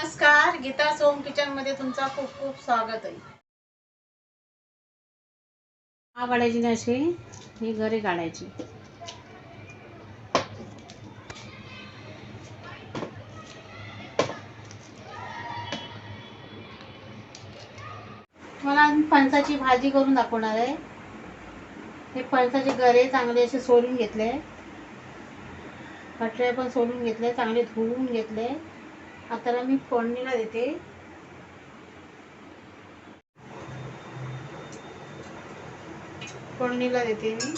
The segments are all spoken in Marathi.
नमस्कार गीता सोम किचनमध्ये तुमचा खूप खूप स्वागत आहे. हा काढायची ना अशी ही घरी काढायची. मला फणसाची भाजी करून दाखवणार आहे. हे फणसाचे गरे चांगले असे सोलून घेतले. कटरे पण सोलून घेतले चांगले धुवून घेतले. आता मी फोडणीला देते. फोडणीला देते मी.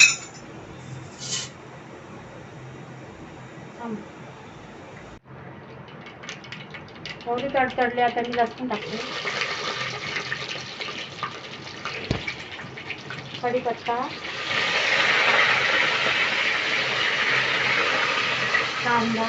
थोडी तडतडले आता मी लसूण टाकते. कढीपत्ता. कांदा.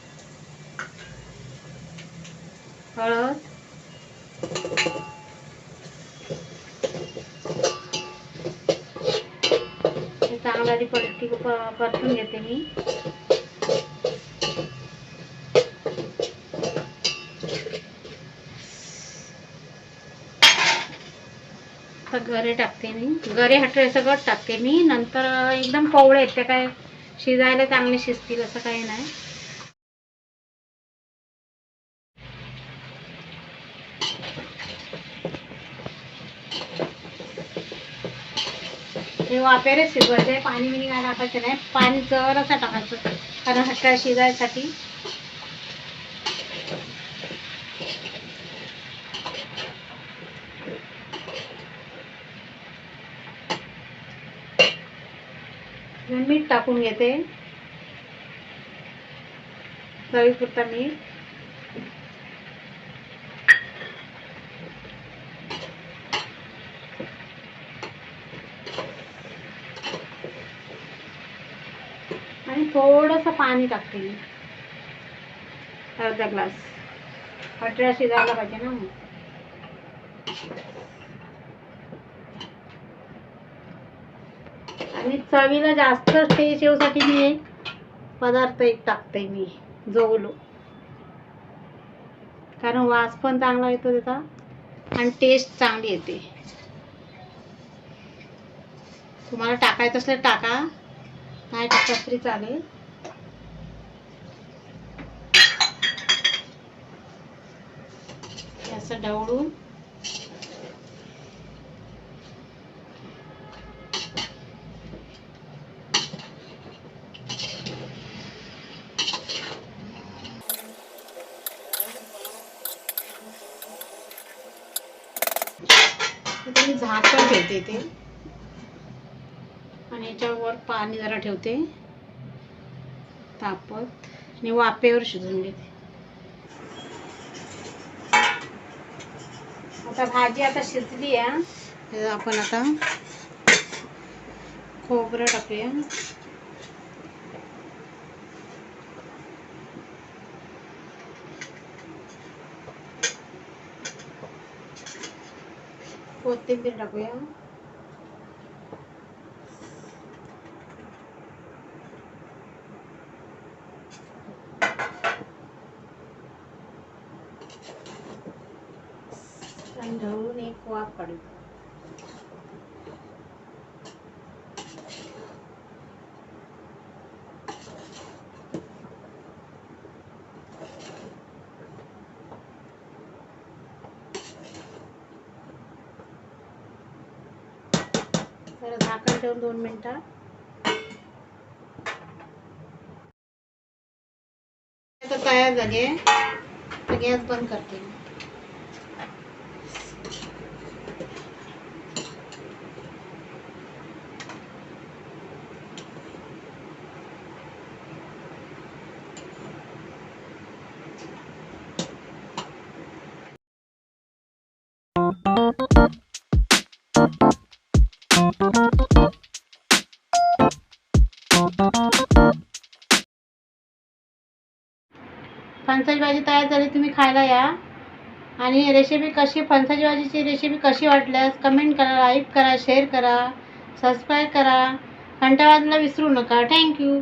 हळद चांगला आधी पलटी प- परतून घेते मी. गरे टाकते मी. गरे हटवे सगळं टाकते मी. नंतर एकदम कोवळे आहेत ते काय शिजायला चांगले शिजतील असं काही नाही. हे वापेरे शिजवायचे पाणी बिणी काय टाकायचं नाही. पाणी जरासं टाकायचं. कारण हट्टा शिजायसाठी. मीठ टाकून घेते. चवीपुरता मीठ थोडस पाणी टाकते मी. अर्धा ग्लास. अठरा शिजायला पाहिजे ना मग. आणि चवीला जास्त टेस्ट येऊसाठी मी एक पदार्थ एक टाकते मी जवलो कारण वास पण चांगला येतो त्याचा आणि टेस्ट चांगली येते. तुम्हाला टाकायचं असलं टाका. नाही टाकत तरी चालेल. असं डवळून. आता मी झाकण ठेवते इथे. आणि याच्यावर पाणी जरा ठेवते. तापत. आणि वाफेवर शिजवून घेते. आता भाजी आता शिजली आहे. आपण आता खोबरं टाकूया. कोथिंबीर टाकूया. झाकण ठेवून दोन मिनिटं। आता तयार आहे तर गॅस बंद करते फणसाची भाजी तयार झाली तुम्ही खायला या. आणि रेसिपी कशी फणसाची भाजीची रेसिपी कशी वाटल्यास कमेंट करा लाईक करा शेअर करा सबस्क्राईब करा. घंटावाजला विसरू नका. थँक्यू